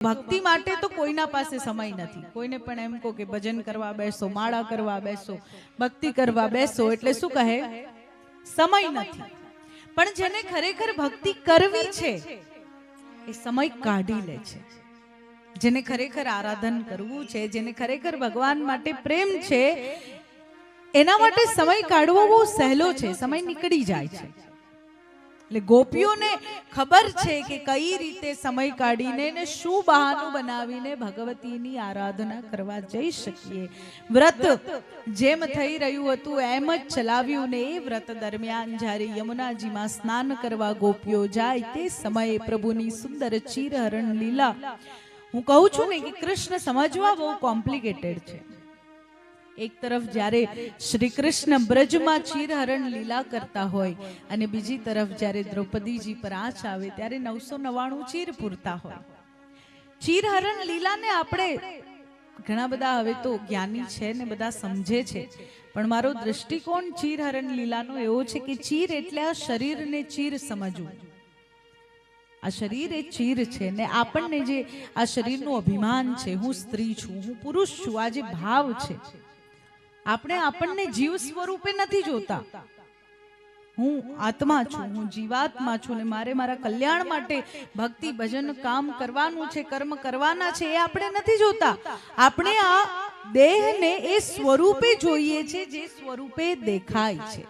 ભક્તિ માટે તો કોઈના પાસે સમય નથી. કોઈને પણ એમ કહો કે ભજન કરવા બેસો, માળા કરવા બેસો, ભક્તિ કરવા બેસો એટલે શું કહે? સમય નથી. પણ જેને ખરેખર ભક્તિ કરવી છે, એ સમય કાઢી લે છે. જેને ખરેખર આરાધન કરવું છે, જેને ખરેખર ભગવાન માટે પ્રેમ છે, એના માટે સમય કાઢવો બહુ સહેલો છે. સમય નીકળી જાય છે. એટલે ગોપીઓને ખબર છે કે કઈ રીતે સમય કાઢીને ને શું બહાનું બનાવીને ભગવતીની આરાધના કરવા જઈ શકીએ. વ્રત જેમ થઈ રહ્યું હતું એમ જ ચલાવ્યું ને એ વ્રત દરમિયાન જ્યારે યમુનાજીમાં સ્નાન કરવા ગોપીઓ જાય તે સમયે પ્રભુની સુંદર ચીરહરણ લીલા. હું કહું છું ને કે કૃષ્ણ સમજવા બહુ કોમ્પ્લિકેટેડ છે. એક તરફ જ્યારે શ્રી કૃષ્ણ બ્રજમાં ચીરહરણ લીલા કરતા હોય અને બીજી તરફ જ્યારે દ્રૌપદીજી પર આંચ આવે ત્યારે નવસો નવાણું ચીર પૂરતા હોય. ચીરહરણ લીલાને આપણે ઘણા બધા હવે તો જ્ઞાની છે ને બધા સમજે છે. પણ મારો દ્રષ્ટિકોણ ચીરહરણ લીલાનો એવો છે કે ચીર એટલે આ શરીરને ચીર સમજવું. આ શરીર એ ચીર છે ને આપણને જે આ શરીરનું અભિમાન છે, હું સ્ત્રી છું, હું પુરુષ છું, આ જે ભાવ છે આપણે આપણને જીવ સ્વરૂપે નથી જોતા. હું આત્મા છું હું જીવાત્મા છું ને મારે મારા કલ્યાણ માટે ભક્તિ ભજન કામ કરવાનું છે કર્મ કરવાના છે એ આપણે નથી જોતા. આપણે આ દેહને એ સ્વરૂપે જોઈએ છે જે સ્વરૂપે દેખાય છે.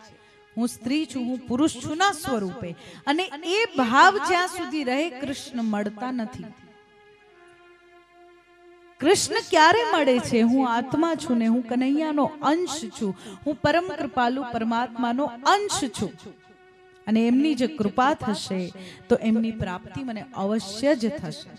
હું સ્ત્રી છું હું પુરુષ છું ના સ્વરૂપે. અને એ ભાવ જ્યાં સુધી રહે કૃષ્ણ મળતા નથી. કૃષ્ણ ક્યારે મળે છે? હું આત્મા છું ને હું કનૈયાનો અંશ છું. હું પરમ કૃપાલુ પરમાત્માનો અંશ છું. અને એમની જે કૃપા થશે, તો એમની પ્રાપ્તિ મને અવશ્ય જ થશે.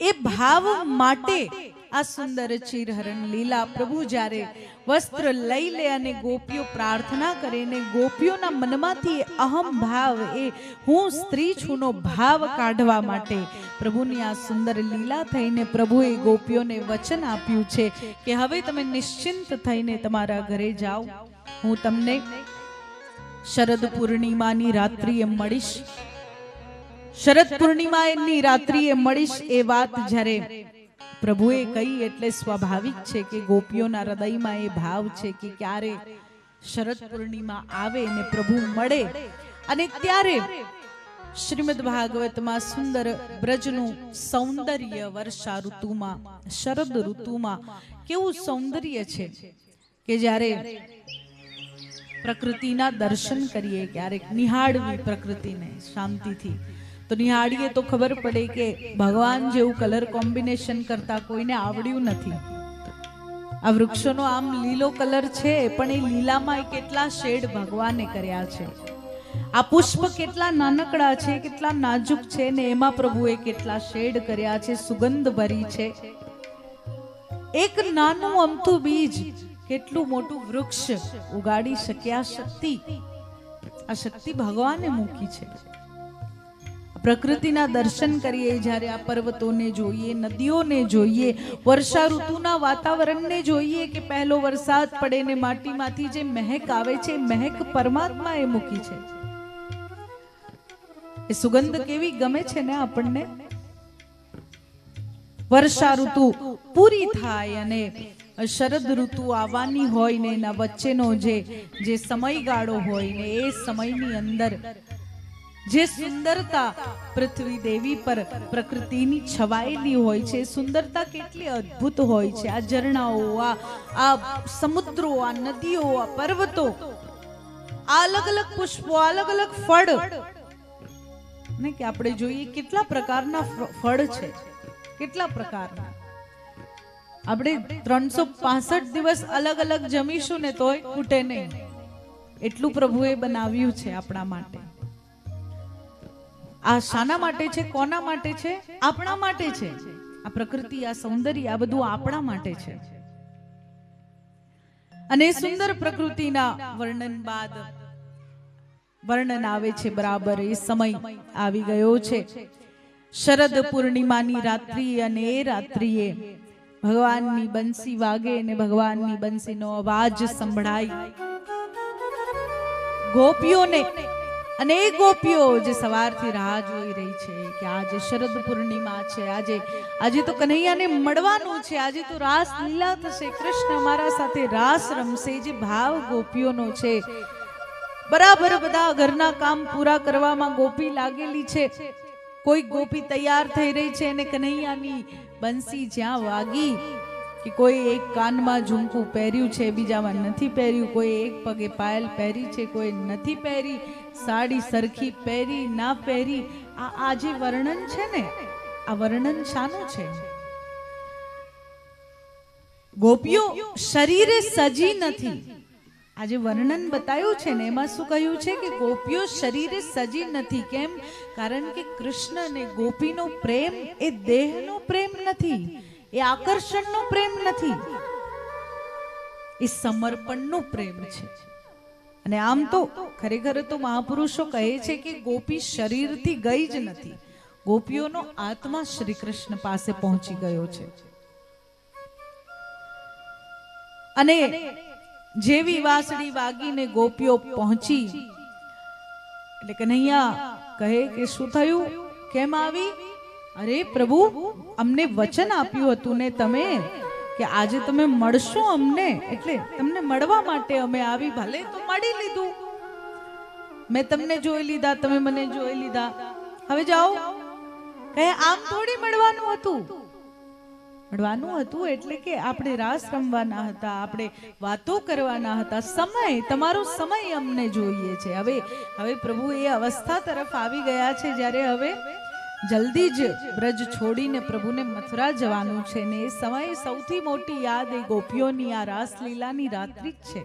એ ભાવ માટે આ સુંદર ચિરહરણ લીલા પ્રભુ જ્યારે વસ્ત્ર લઈ લે અને ગોપીઓ પ્રાર્થના કરે ને ગોપીઓના મનમાંથી અહમ ભાવ એ હું સ્ત્રી છું નો ભાવ કાઢવા માટે પ્રભુની આ સુંદર લીલા થઈને પ્રભુએ ગોપીઓને વચન આપ્યું છે કે હવે તમે નિશ્ચિંત થઈને તમારા ઘરે જાઓ. હું તમને શરદ પૂર્ણિમાની રાત્રિએ મળીશ. શરદ પૂર્ણિમાની રાત્રિએ મળીશ એ વાત જ્યારે પ્રભુએ કહી એટલે સ્વાભાવિક છે કે ગોપીઓના હૃદયમાં એ ભાવ છે કે ક્યારે શરદ પૂર્ણિમા આવે ને પ્રભુ મળે. અને ત્યારે શ્રીમદ ભાગવતમાં સુંદર બ્રજનું સૌંદર્ય વર્ષા ઋતુમાં, શરદ ઋતુમાં કેવું સૌંદર્ય છે કે જ્યારે પ્રકૃતિના દર્શન કરીએ, ક્યારેક નિહાળવી પ્રકૃતિને શાંતિથી. તો નિહાળીએ તો ખબર પડે કે ભગવાન જેવું કલર કોમ્બિનેશન કરતા કોઈને આવડ્યું નથી. આ વૃક્ષોનો આમ લીલો કલર છે, પણ એ લીલામાં એ કેટલા શેડ ભગવાને કર્યા છે. આ પુષ્પ કેટલા નાનકડા છે, કેટલા નાજુક છે ને એમાં પ્રભુએ કેટલા શેડ કર્યા છે, સુગંધ ભરી છે. એક નાનું અમથું બીજ કેટલું મોટું વૃક્ષ ઉગાડી શક્યા શક્તિ. આ શક્તિ ભગવાને મૂકી છે. પ્રકૃતિના દર્શન કરીએ, જ્યારે આ પર્વતોને જોઈએ, નદીઓને જોઈએ વર્ષા ઋતુના વાતાવરણને જોઈએ કે પહેલો વરસાદ પડે ને માટીમાંથી જે મહેક આવે છે મહેક પરમાત્મા એ મૂકી છે. એ સુગંધ કેવી ગમે છે ને આપણને? વર્ષા ઋતુ પૂરી થાય અને શરદ ઋતુ આવવાની હોય ને એના વચ્ચેનો જે જે સમયગાળો હોય ને એ સમયની અંદર જે સુંદરતા પૃથ્વી દેવી પર પ્રકૃતિની છવાયેલી હોય છે, સુંદરતા કેટલી અદ્ભુત હોય છે. આ ઝરણાઓ, આ આ સમુદ્રો, આ નદીઓ, આ પર્વતો, આ અલગ અલગ પુષ્પો અલગ અલગ ફળ. ને કે આપણે જોઈએ કેટલા પ્રકારના ફળ છે. કેટલા પ્રકારના. આપણે ત્રણસો પાસઠ દિવસ અલગ અલગ જમીશું ને તોય ખૂટે નહીં. એટલું પ્રભુએ બનાવ્યું છે આપણા માટે. આ શાના માટે છે, કોના માટે છે? આપણા માટે છે. આ પ્રકૃતિ, આ સૌંદર્ય, આ બધું આપણા માટે છે. અને સુંદર પ્રકૃતિના વર્ણન બાદ વર્ણન આવે છે, બરાબર, એ સમય આવી ગયો છે. શરદ પૂર્ણિમાની રાત્રિ અને એ રાત્રિએ ભગવાનની બંસી વાગે અને ભગવાનની બંસીનો અવાજ સંભળાય. ગોપીઓને અને એ ગોપીઓ જે સવારથી રાહ જોઈ રહી છે કે આજે શરદ પૂર્ણિમા છે, આજે આજે તો કનૈયાને મળવાનું છે, આજે તો રાસ લીલા થશે, કૃષ્ણ અમારા સાથે રાસ રમશે, જે ભાવ ગોપીઓનો છે. બરાબર બધા ઘરના કામ પૂરા કરવામાં ગોપી લાગેલી છે. કોઈ ગોપી તૈયાર થઈ રહી છે અને કનૈયાની બંસી જ્યાં વાગી કે કોઈ એક કાનમાં ઝુમકું પહેર્યું છે, બીજામાં નથી પહેર્યું, કોઈ એક પગે પાયલ પહેરી છે, કોઈ નથી પહેરી, સાડી સરખી પહેરી, ના પહેરી, આ આ જે વર્ણન છે ને? આ વર્ણન શાનું છે? ગોપીઓ, શરીરે સજી નથી. આજે વર્ણન બતાવ્યું છે ને, એમાં શું કહ્યું છે કે ગોપીઓ શરીરે સજી નથી. કેમ? કારણ કે કૃષ્ણ ને ગોપીનો પ્રેમ એ દેહનો પ્રેમ નથી. એ આકર્ષણનો પ્રેમ નથી. એ સમર્પણનો પ્રેમ છે. અને આમ તો ખરેખર તો મહાપુરુષો કહે છે કે ગોપી શરીરથી ગઈ જ નથી. ગોપીઓનો આત્મા શ્રી કૃષ્ણ પાસે પહોંચી ગયો છે. અને જેવી વાસળી વાગીને ગોપીઓ પહોંચી, એટલે કનૈયા કહે કે શું થયું? કેમ આવી? અરે પ્રભુ, અમને વચન આપ્યું હતું ને તમે કે આજે તમે મળશો અમને, એટલે તમને મળવા માટે અમે આવી, ભલે તો મળી લીધું. મેં તમને જોઈ લીધા, તમે મને જોઈ લીધા. હવે જાઓ. કહે આમ થોડી મળવાનું હતું? મળવાનું હતું એટલે કે આપણે રાસ રમવાના હતા, આપણે વાતો કરવાના હતા. સમય, તમારો સમય અમને જોઈએ છે. હવે હવે પ્રભુ એ અવસ્થા તરફ આવી ગયા છે જ્યારે હવે જલ્દી જ બ્રજ છોડીને પ્રભુને મથુરા જવાનું છે ને એ સમયે સૌથી મોટી યાદ એ ગોપીઓની આ રાસલીલાની રાત્રિ જ છે.